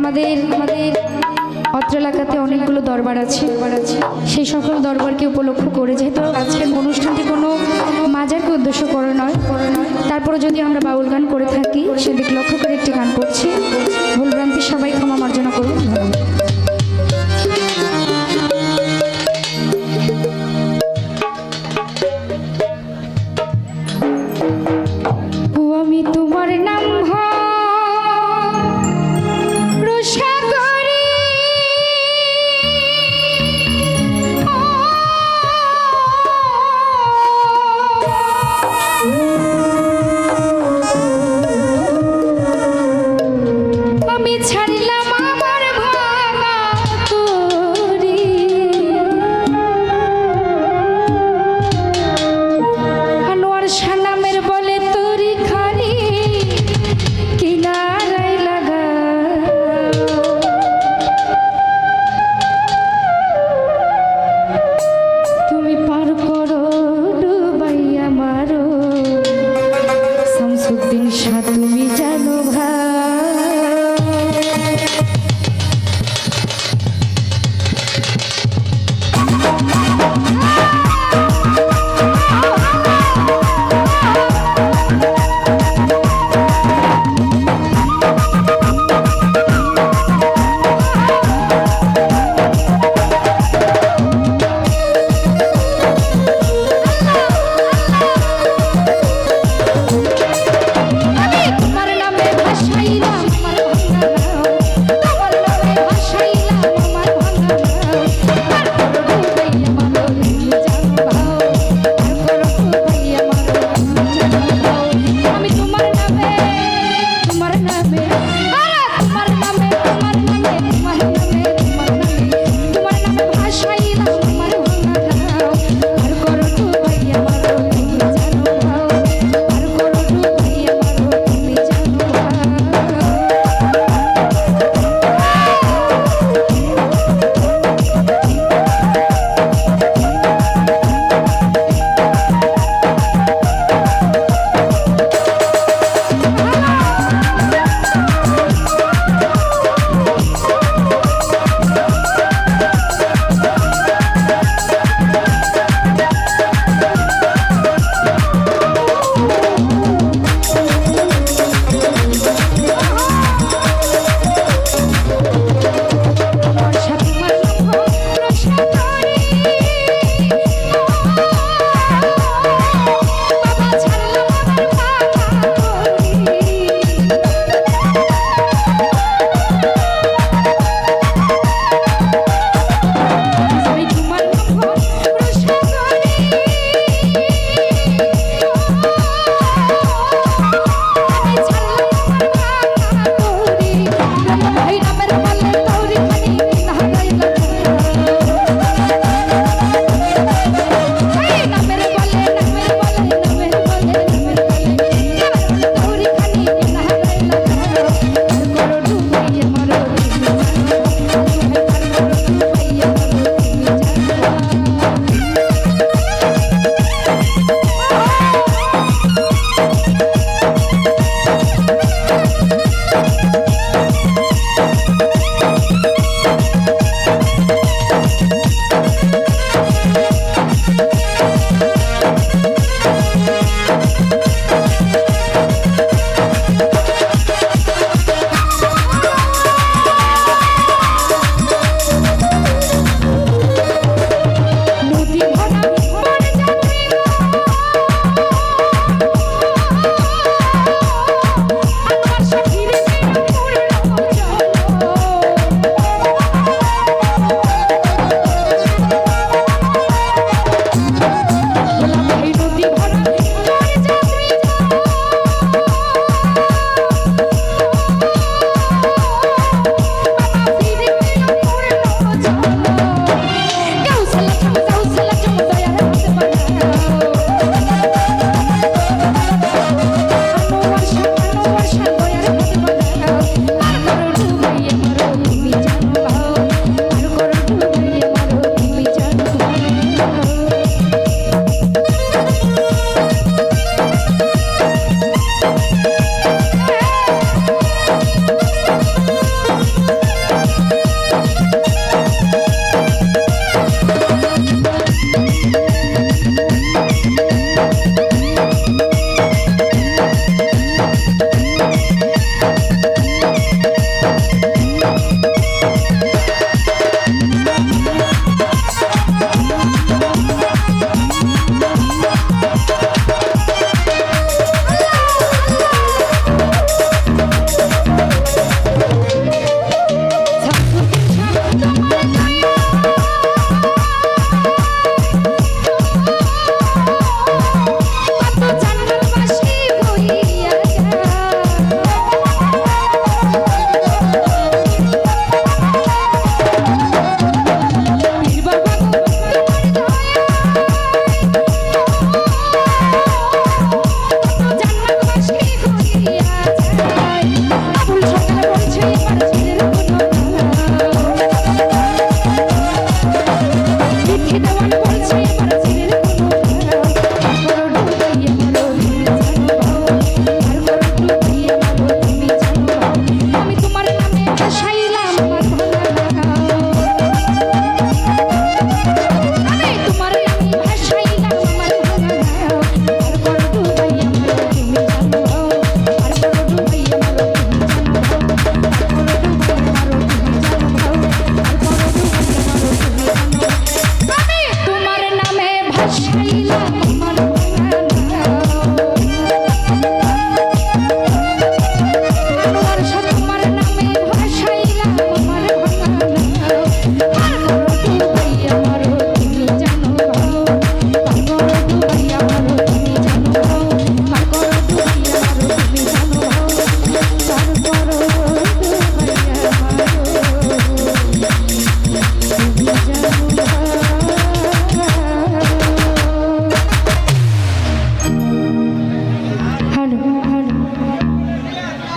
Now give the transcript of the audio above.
আমাদের আমাদের অত্র এলাকাতে অনেকগুলো দরবার আছে। সেই সকল দরবারকে উপলক্ষ করে যেহেতু আজকের অনুষ্ঠানটি কোনো মাজারকে উদ্দেশ্য করে নয় করে নয় তারপরে যদি আমরা বাউল গান করে থাকি, সেদিক লক্ষ্য করে একটি গান Shan